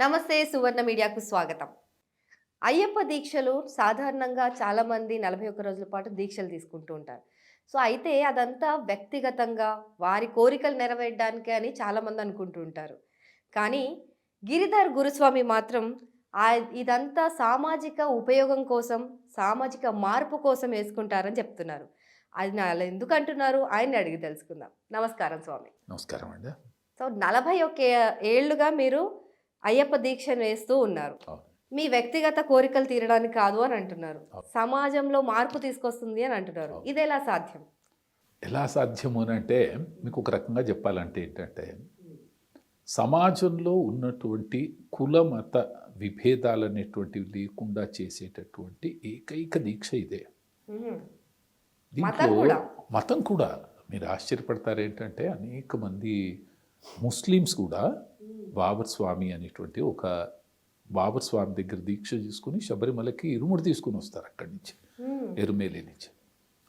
నమస్తే సువర్ణ మీడియాకు స్వాగతం. అయ్యప్ప దీక్షలు సాధారణంగా చాలామంది నలభై ఒక్క రోజుల పాటు దీక్షలు తీసుకుంటూ ఉంటారు. సో అయితే అదంతా వ్యక్తిగతంగా వారి కోరికలు నెరవేరడానికి అని చాలామంది అనుకుంటూ ఉంటారు. కానీ గిరిధర్ గురుస్వామి మాత్రం ఇదంతా సామాజిక ఉపయోగం కోసం సామాజిక మార్పు కోసం వేసుకుంటారని చెప్తున్నారు. అది నా ఎందుకు అంటున్నారు? ఆయన్ని అడిగి తెలుసుకుందాం. నమస్కారం స్వామి. నమస్కారం అండి. సో నలభై ఒక్క ఏళ్ళుగా మీరు అయ్యప్ప దీక్షను వేస్తూ ఉన్నారు. మీ వ్యక్తిగత కోరికలు తీరడానికి కాదు అని అంటున్నారు. సమాజంలో మార్పు తీసుకొస్తుంది అని అంటున్నారు. ఇది ఎలా సాధ్యం ఎలా సాధ్యము అని అంటే మీకు ఒక రకంగా చెప్పాలంటే ఏంటంటే సమాజంలో ఉన్నటువంటి కుల మత విభేదాలు అనేటువంటివి లేకుండా చేసేటటువంటి ఏకైక దీక్ష ఇదే కూడా? మతం కూడా మీరు ఆశ్చర్యపడతారు ఏంటంటే అనేక మంది ముస్లిమ్స్ కూడా బాబర్ స్వామి అనేటువంటి ఒక బాబర్ స్వామి దగ్గర దీక్ష తీసుకుని శబరిమలకి ఇరుముడి తీసుకుని వస్తారు అక్కడి నుంచి. ఎరుమేలి నుంచి.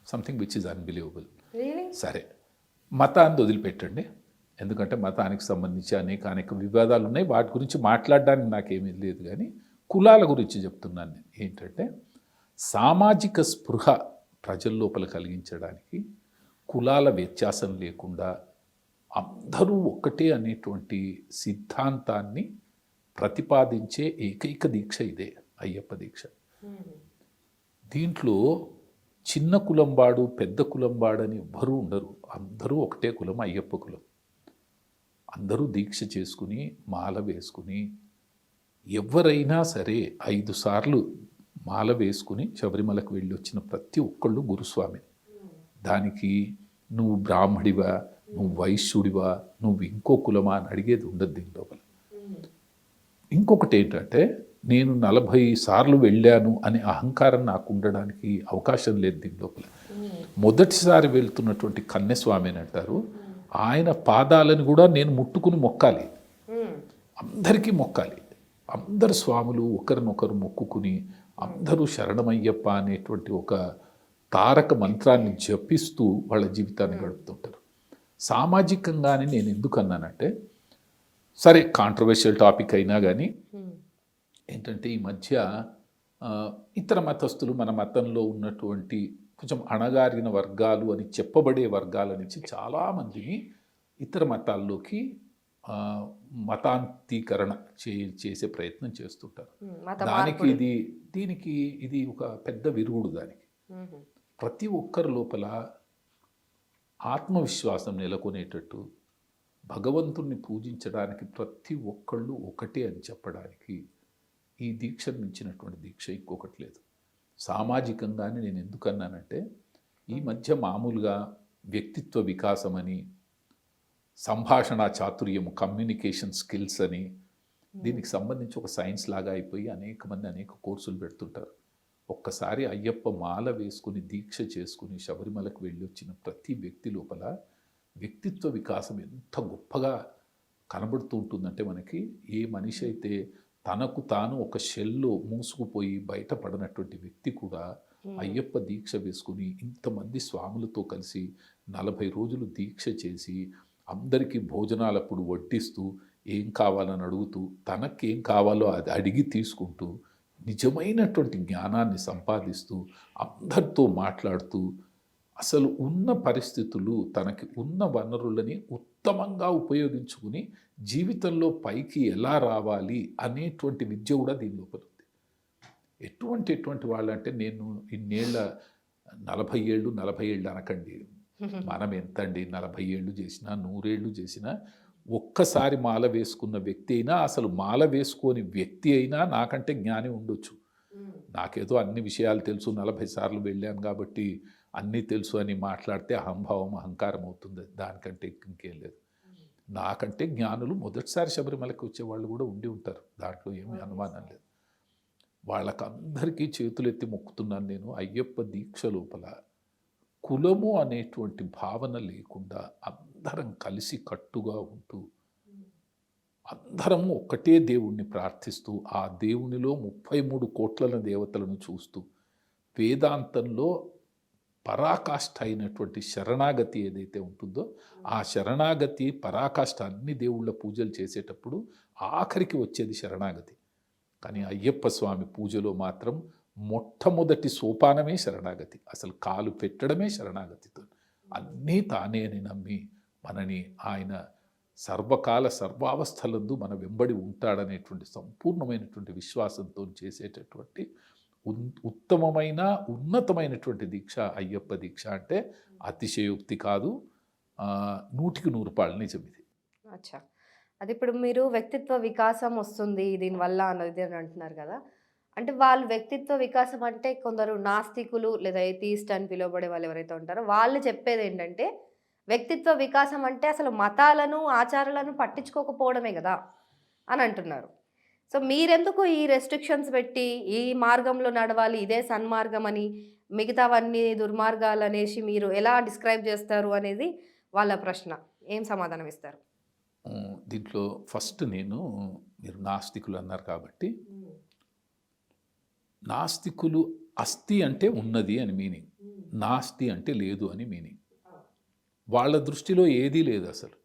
సంథింగ్ విచ్ ఇస్ అన్బిలీవబుల్ సరే. మతాన్ని వదిలిపెట్టండి. ఎందుకంటే మతానికి సంబంధించి అనేక అనేక వివాదాలు ఉన్నాయి. వాటి గురించి మాట్లాడడానికి నాకేమీ లేదు కానీ కులాల గురించి చెప్తున్నాను నేను. ఏంటంటే సామాజిక స్పృహ ప్రజల లోపల కలిగించడానికి కులాల వ్యత్యాసం లేకుండా అందరూ ఒక్కటే అనేటువంటి సిద్ధాంతాన్ని ప్రతిపాదించే ఏకైక దీక్ష ఇదే అయ్యప్ప దీక్ష. దీంట్లో చిన్న కులంబాడు పెద్ద కులంబాడు ఎవ్వరూ ఉండరు. అందరూ ఒకటే కులం అయ్యప్ప కులం. అందరూ దీక్ష చేసుకుని మాల వేసుకుని ఎవరైనా సరే ఐదు సార్లు మాల వేసుకుని శబరిమలకు వెళ్ళి వచ్చిన ప్రతి ఒక్కళ్ళు గురుస్వామి. దానికి నువ్వు బ్రాహ్మడివా నువ్వు వైశ్యుడివా? నువ్వు ఇంకో కులమా అని అడిగేది ఉండదు దీని లోపల. ఇంకొకటి ఏంటంటే నేను నలభై సార్లు వెళ్ళాను అనే అహంకారం నాకు ఉండడానికి అవకాశం లేదు దీని లోపల. మొదటిసారి వెళ్తున్నటువంటి కన్నెస్వామి అని అంటారు. ఆయన పాదాలను కూడా నేను ముట్టుకుని మొక్కాలి. అందరికీ మొక్కాలి. అందరు స్వాములు ఒకరినొకరు మొక్కుకుని అందరూ శరణమయ్యప్ప అనేటువంటి ఒక తారక మంత్రాన్ని జపిస్తూ వాళ్ళ జీవితాన్ని గడుపుతుంటారు. సామాజికంగానే నేను ఎందుకు అన్నానంటే సరే కాంట్రవర్షియల్ టాపిక్ అయినా కానీ ఏంటంటే ఈ మధ్య ఇతర మతస్థులు మన మతంలో ఉన్నటువంటి కొంచెం అణగారిన వర్గాలు అని చెప్పబడే వర్గాల నుంచి చాలామందిని ఇతర మతాల్లోకి మతాంతీకరణ చే చేసే ప్రయత్నం చేస్తుంటారు దానికి. ఇది దీనికి ఇది ఒక పెద్ద విరుగుడు దానికి. ప్రతి ఒక్కరి లోపల ఆత్మవిశ్వాసం నెలకొనేటట్టు భగవంతుణ్ణి పూజించడానికి ప్రతి ఒక్కళ్ళు ఒకటే అని చెప్పడానికి ఈ దీక్షను మించినటువంటి దీక్ష ఇంకొకటి లేదు. సామాజికంగానే నేను ఎందుకన్నానంటే ఈ మధ్య మామూలుగా వ్యక్తిత్వ వికాసం అని సంభాషణ చాతుర్యము కమ్యూనికేషన్ స్కిల్స్ అని దీనికి సంబంధించి ఒక సైన్స్ లాగా అయిపోయి అనేక మంది అనేక కోర్సులు పెడుతుంటారు. ఒక్కసారి అయ్యప్ప మాల వేసుకుని దీక్ష చేసుకుని శబరిమలకు వెళ్ళి వచ్చిన ప్రతి వ్యక్తి లోపల వ్యక్తిత్వ వికాసం ఎంత గొప్పగా కనబడుతూ ఉంటుందంటే మనకి ఏ మనిషి అయితే తనకు తాను ఒక షెల్లో మూసుకుపోయి బయటపడనటువంటి వ్యక్తి కూడా అయ్యప్ప దీక్ష వేసుకుని ఇంతమంది స్వాములతో కలిసి నలభై రోజులు దీక్ష చేసి అందరికీ భోజనాలప్పుడు వడ్డిస్తూ ఏం కావాలని అడుగుతూ తనకేం కావాలో అది అడిగి తీసుకుంటూ నిజమైనటువంటి జ్ఞానాన్ని సంపాదిస్తూ అందరితో మాట్లాడుతూ అసలు ఉన్న పరిస్థితులు తనకి ఉన్న వనరులని ఉత్తమంగా ఉపయోగించుకుని జీవితంలో పైకి ఎలా రావాలి అనేటువంటి విద్య కూడా దీని లోపల ఉంది. ఎటువంటి ఎటువంటి వాళ్ళంటే నేను ఇన్నేళ్ళ నలభై ఏళ్ళు నలభై ఏళ్ళు అనకండి. మనం ఎంత అండి నలభై ఏళ్ళు చేసినా నూరేళ్ళు చేసినా ఒక్కసారి మాల వేసుకున్న వ్యక్తి అయినా అసలు మాల వేసుకోని వ్యక్తి అయినా నాకంటే జ్ఞాని ఉండొచ్చు. నాకేదో అన్ని విషయాలు తెలుసు నలభై సార్లు వెళ్ళాను కాబట్టి అన్నీ తెలుసు అని మాట్లాడితే అహంభావం అహంకారం అవుతుంది. దానికంటే ఇంకేం లేదు. నాకంటే జ్ఞానులు మొదటిసారి శబరిమలకి వచ్చే వాళ్ళు కూడా ఉండి ఉంటారు. దాంట్లో ఏమీ అనుమానం లేదు. వాళ్ళకందరికీ చేతులెత్తి మొక్కుతున్నాను నేను. అయ్యప్ప దీక్ష లోపల కులము అనేటువంటి భావన లేకుండా అందరం కలిసి కట్టుగా ఉంటూ అందరం ఒకటే దేవుణ్ణి ప్రార్థిస్తూ ఆ దేవునిలో ముప్పై మూడు కోట్ల దేవతలను చూస్తూ వేదాంతంలో పరాకాష్ఠ అయినటువంటి శరణాగతి ఏదైతే ఉంటుందో ఆ శరణాగతి పరాకాష్ఠ అన్ని దేవుళ్ళ పూజలు చేసేటప్పుడు ఆఖరికి వచ్చేది శరణాగతి. కానీ అయ్యప్ప స్వామి పూజలో మాత్రం మొట్టమొదటి సోపానమే శరణాగతి. అసలు కాలు పెట్టడమే శరణాగతితో అన్నీ తానే అని నమ్మి మనని ఆయన సర్వకాల సర్వావస్థలందు మన వెంబడి ఉంటాడనేటువంటి సంపూర్ణమైనటువంటి విశ్వాసంతో చేసేటటువంటి ఉత్తమమైన ఉన్నతమైనటువంటి దీక్ష అయ్యప్ప దీక్ష అంటే అతిశయోక్తి కాదు. నూటికి నూరు పాళ్ళు నిజం ఇది. అచ్చా. అది ఇప్పుడు మీరు వ్యక్తిత్వ వికాసం వస్తుంది దీనివల్ల అన్నది అని అంటున్నారు కదా. అంటే వాళ్ళు వ్యక్తిత్వ వికాసం అంటే కొందరు నాస్తికులు లేదా ఎథీస్ట్ అని పిలువబడే వాళ్ళు ఎవరైతే ఉంటారో వాళ్ళు చెప్పేది ఏంటంటే వ్యక్తిత్వ వికాసం అంటే అసలు మతాలను ఆచారాలను పట్టించుకోకపోవడమే కదా అని అంటున్నారు. సో మీరెందుకు ఈ రెస్ట్రిక్షన్స్ పెట్టి ఈ మార్గంలో నడవాలి ఇదే సన్మార్గం అని మిగతావన్నీ దుర్మార్గాలు అనేసి మీరు ఎలా డిస్క్రైబ్ చేస్తారు అనేది వాళ్ళ ప్రశ్న. ఏం సమాధానం ఇస్తారు? దీంట్లో ఫస్ట్ నేను మీరు నాస్తికులు అన్నారు కాబట్టి నాస్తికులు అస్థి అంటే ఉన్నది అని మీనింగ్ నాస్తి అంటే లేదు అని మీనింగ్ వాళ్ళ దృష్టిలో ఏదీ లేదు అసలు.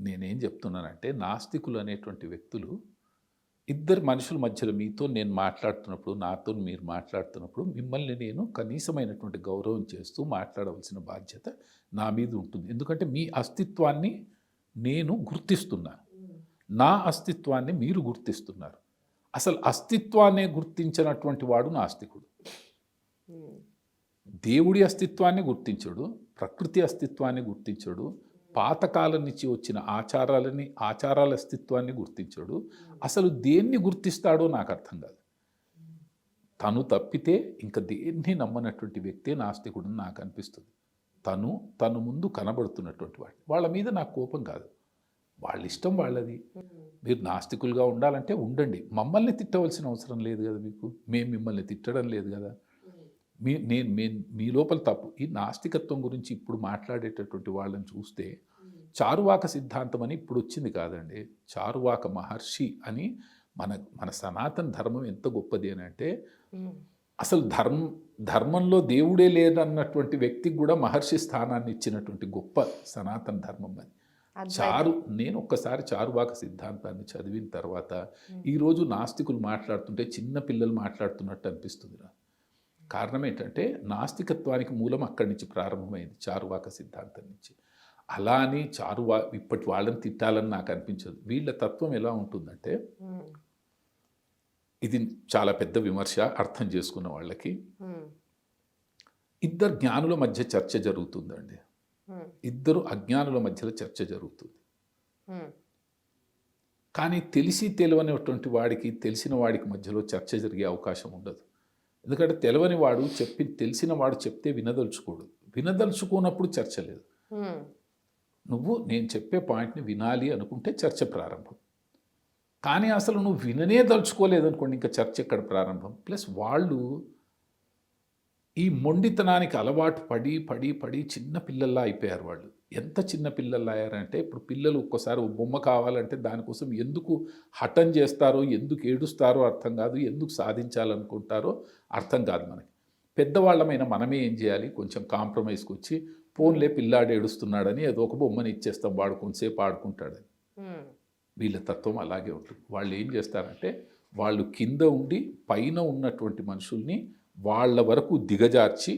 నేనేం చెప్తున్నానంటే నాస్తికులు అనేటువంటి వ్యక్తులు ఇద్దరు మనుషుల మధ్యలో మీతో నేను మాట్లాడుతున్నప్పుడు నాతో మీరు మాట్లాడుతున్నప్పుడు మిమ్మల్ని నేను కనీసమైనటువంటి గౌరవం చేస్తూ మాట్లాడవలసిన బాధ్యత నా మీద ఉంటుంది. ఎందుకంటే మీ అస్తిత్వాన్ని నేను గుర్తిస్తున్నాను నా అస్తిత్వాన్ని మీరు గుర్తిస్తున్నారు. అసలు అస్తిత్వాన్ని గుర్తించినటువంటి వాడు నాస్తికుడు. దేవుడి అస్తిత్వాన్ని గుర్తించడు. ప్రకృతి అస్తిత్వాన్ని గుర్తించడు. పాతకాలం నుంచి వచ్చిన ఆచారాలని ఆచారాల అస్తిత్వాన్ని గుర్తించడు. అసలు దేన్ని గుర్తిస్తాడో నాకు అర్థం కాదు. తను తప్పితే ఇంకా దేన్ని నమ్మనటువంటి వ్యక్తే నాస్తికుడు నాకు అనిపిస్తుంది. తను తను ముందు కనబడుతున్నటువంటి వాడు. వాళ్ళ మీద నాకు కోపం కాదు. వాళ్ళ ఇష్టం వాళ్ళది. మీరు నాస్తికులుగా ఉండాలంటే ఉండండి. మమ్మల్ని తిట్టవలసిన అవసరం లేదు కదా మీకు? మేము మిమ్మల్ని తిట్టడం లేదు కదా? మీ నేను మే మీ లోపల తప్పు. ఈ నాస్తికత్వం గురించి ఇప్పుడు మాట్లాడేటటువంటి వాళ్ళని చూస్తే చారువాక సిద్ధాంతం అని ఇప్పుడు వచ్చింది కాదండి. చారువాక మహర్షి అని మన మన సనాతన ధర్మం ఎంత గొప్పది అని అంటే అసలు ధర్మ ధర్మంలో దేవుడే లేదన్నటువంటి వ్యక్తికి కూడా మహర్షి స్థానాన్ని ఇచ్చినటువంటి గొప్ప సనాతన ధర్మం అది. చారు నేను ఒక్కసారి చారువాక సిద్ధాంతాన్ని చదివిన తర్వాత ఈరోజు నాస్తికులు మాట్లాడుతుంటే చిన్న పిల్లలు మాట్లాడుతున్నట్టు అనిపిస్తుంది నాకు. కారణం ఏంటంటే నాస్తికత్వానికి మూలం అక్కడి నుంచి ప్రారంభమైంది చారువాక సిద్ధాంతం నుంచి. అలా అని చారువా ఇప్పటి వాళ్ళని తిట్టాలని నాకు అనిపించదు. వీళ్ళ తత్వం ఎలా ఉంటుందంటే ఇది చాలా పెద్ద విమర్శ అర్థం చేసుకున్న వాళ్ళకి. ఇద్దరు జ్ఞానుల మధ్య చర్చ జరుగుతుందండి. ఇద్దరు అజ్ఞానుల మధ్యలో చర్చ జరుగుతుంది. కానీ తెలిసి తెలియనిటువంటి వాడికి తెలిసిన వాడికి మధ్యలో చర్చ జరిగే అవకాశం ఉండదు. ఎందుకంటే తెలవని వాడు చెప్పి తెలిసిన వాడు చెప్తే వినదలుచుకోడు. వినదలుచుకోనప్పుడు చర్చ లేదు. నువ్వు నేను చెప్పే పాయింట్ని వినాలి అనుకుంటే చర్చ ప్రారంభం. కానీ అసలు నువ్వు విననే దలుచుకోలేదు అనుకోండి ఇంకా చర్చ ఎక్కడ ప్రారంభం? ప్లస్ వాళ్ళు ఈ మొండితనానికి అలవాటు పడి పడి పడి చిన్న పిల్లల్లా అయిపోయారు వాళ్ళు. ఎంత చిన్న పిల్లల్లా అయ్యారంటే ఇప్పుడు పిల్లలు ఒక్కసారి బొమ్మ కావాలంటే దానికోసం ఎందుకు హఠం చేస్తారో ఎందుకు ఏడుస్తారో అర్థం కాదు ఎందుకు సాధించాలనుకుంటారో అర్థం కాదు మనకి. పెద్దవాళ్ళమైన మనమే ఏం చేయాలి? కొంచెం కాంప్రమైజ్కి వచ్చి ఫోన్లే పిల్లాడు ఏడుస్తున్నాడని ఏదో ఒక బొమ్మని ఇచ్చేస్తాం వాడు కొంతసేపు ఆడుకుంటాడని. వీళ్ళ తత్వం అలాగే ఉంటుంది. వాళ్ళు ఏం చేస్తారంటే వాళ్ళు కింద ఉండి పైన ఉన్నటువంటి మనుషుల్ని వాళ్ళ వరకు దిగజార్చి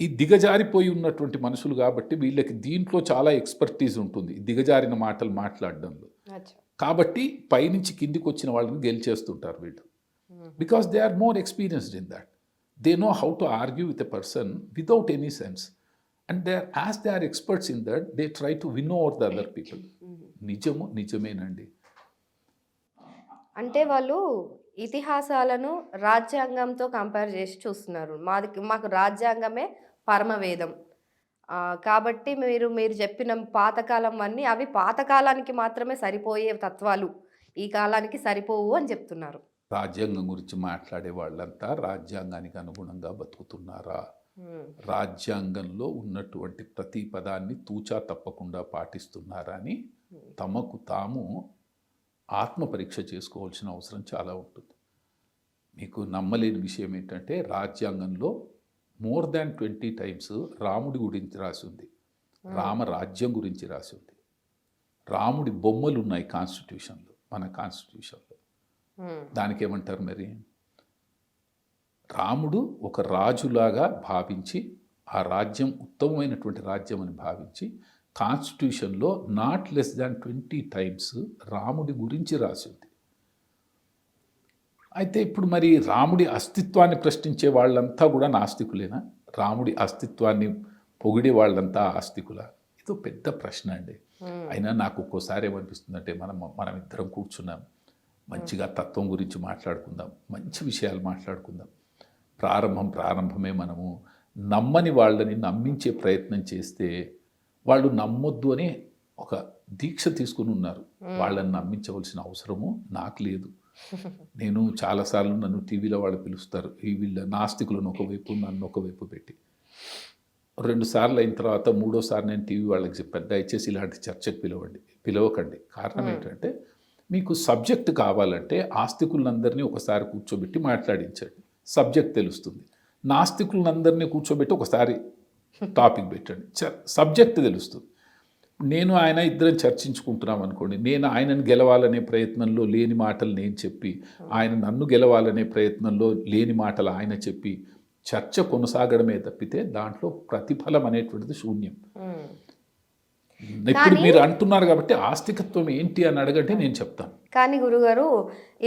ఈ దిగజారిపోయి ఉన్నటువంటి మనుషులు కాబట్టి వీళ్ళకి దీంట్లో చాలా ఎక్స్పర్టీజ్ ఉంటుంది దిగజారిన మాటలు మాట్లాడడంలో. కాబట్టి పైనుంచి కిందికి వచ్చిన వాళ్ళని గెలిచేస్తుంటారు వీళ్ళు. Because they are more experienced in that they know how to argue with a person without any sense and they are as they are experts in that they try to win over the other people నిజము నిజమేనండి. అంటే వాళ్ళు ఇతిహాసాలను రాజ్యాంగంతో compare చేసి చూస్తున్నారు. మాది మాకు రాజ్యాంగమే పరమవేదం. కాబట్టి మీరు మీరు చెప్పిన పాతకాలం అన్నీ అవి పాతకాలానికి మాత్రమే సరిపోయే తత్వాలు. ఈ కాలానికి సరిపోవు అని చెప్తున్నారు. రాజ్యాంగం గురించి మాట్లాడే వాళ్ళంతా రాజ్యాంగానికి అనుగుణంగా బతుకుతున్నారా? రాజ్యాంగంలో ఉన్నటువంటి ప్రతి పదాన్ని తూచా తప్పకుండా పాటిస్తున్నారా అని తమకు తాము ఆత్మ పరీక్ష చేసుకోవాల్సిన అవసరం చాలా ఉంటుంది. మీకు నమ్మలేని విషయం ఏంటంటే రాజ్యాంగంలో మోర్ దాన్ ట్వంటీ టైమ్స్ రాముడి గురించి రాసి ఉంది. రామ రాజ్యం గురించి రాసి ఉంది. రాముడి బొమ్మలు ఉన్నాయి కాన్స్టిట్యూషన్లో మన కాన్స్టిట్యూషన్లో. దానికి ఏమంటారు మరి? రాముడు ఒక రాజులాగా భావించి ఆ రాజ్యం ఉత్తమమైనటువంటి రాజ్యం అని భావించి కాన్స్టిట్యూషన్లో not less than twenty times రాముడి గురించి రాసింది. అయితే ఇప్పుడు మరి రాముడి అస్తిత్వాన్ని ప్రశ్నించే వాళ్ళంతా కూడా నాస్తికులేనా? రాముడి అస్తిత్వాన్ని పొగిడే వాళ్ళంతా ఆస్తికులా? ఇదో పెద్ద ప్రశ్న అండి. అయినా నాకు ఒక్కోసారి ఏమనిపిస్తుందంటే మనం మనం ఇద్దరం కూర్చున్నాం. మంచిగా తత్వం గురించి మాట్లాడుకుందాం. మంచి విషయాలు మాట్లాడుకుందాం. ప్రారంభం ప్రారంభమే మనము. నమ్మని వాళ్ళని నమ్మించే ప్రయత్నం చేస్తే వాళ్ళు నమ్మొద్దు అని ఒక దీక్ష తీసుకుని ఉన్నారు. వాళ్ళని నమ్మించవలసిన అవసరము నాకు లేదు. నేను చాలాసార్లు నన్ను టీవీలో వాళ్ళు పిలుస్తారు. ఈ వీళ్ళ నాస్తికులను ఒకవైపు నన్ను ఒకవైపు పెట్టి. రెండు సార్లు అయిన తర్వాత మూడోసారి నేను టీవీ వాళ్ళకి చెప్పాను. దయచేసి ఇలాంటి చర్చకు పిలవండి పిలవకండి. కారణం ఏంటంటే మీకు సబ్జెక్ట్ కావాలంటే ఆస్తికులందరినీ ఒకసారి కూర్చోబెట్టి మాట్లాడించండి. సబ్జెక్ట్ తెలుస్తుంది. నాస్తికులందరినీ కూర్చోబెట్టి ఒకసారి టాపిక్ పెట్టండి. సబ్జెక్ట్ తెలుస్తుంది. నేను ఆయన ఇద్దరం చర్చించుకుంటున్నాం అనుకోండి నేను ఆయనను గెలవాలనే ప్రయత్నంలో లేని మాటలు నేను చెప్పి ఆయన నన్ను గెలవాలనే ప్రయత్నంలో లేని మాటలు ఆయన చెప్పి చర్చ కొనసాగడమే తప్పితే దాంట్లో ప్రతిఫలం అనేటువంటిది శూన్యం. ఇప్పుడు మీరు అంటున్నారు కాబట్టి ఆస్తికత్వం ఏంటి అని అడగంటే నేను చెప్తాను. కానీ గురుగారు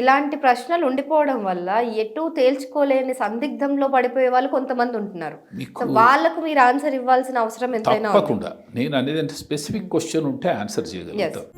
ఇలాంటి ప్రశ్నలు ఉండిపోవడం వల్ల ఎటు తేల్చుకోలేని సందిగ్ధంలో పడిపోయే వాళ్ళు కొంతమంది ఉంటున్నారు. వాళ్ళకు మీరు ఆన్సర్ ఇవ్వాల్సిన అవసరం ఎంతైనా తప్పకుండా. నేను అనేది అంటే స్పెసిఫిక్ క్వశ్చన్ ఉంటే ఆన్సర్ చేయగలుగుతాను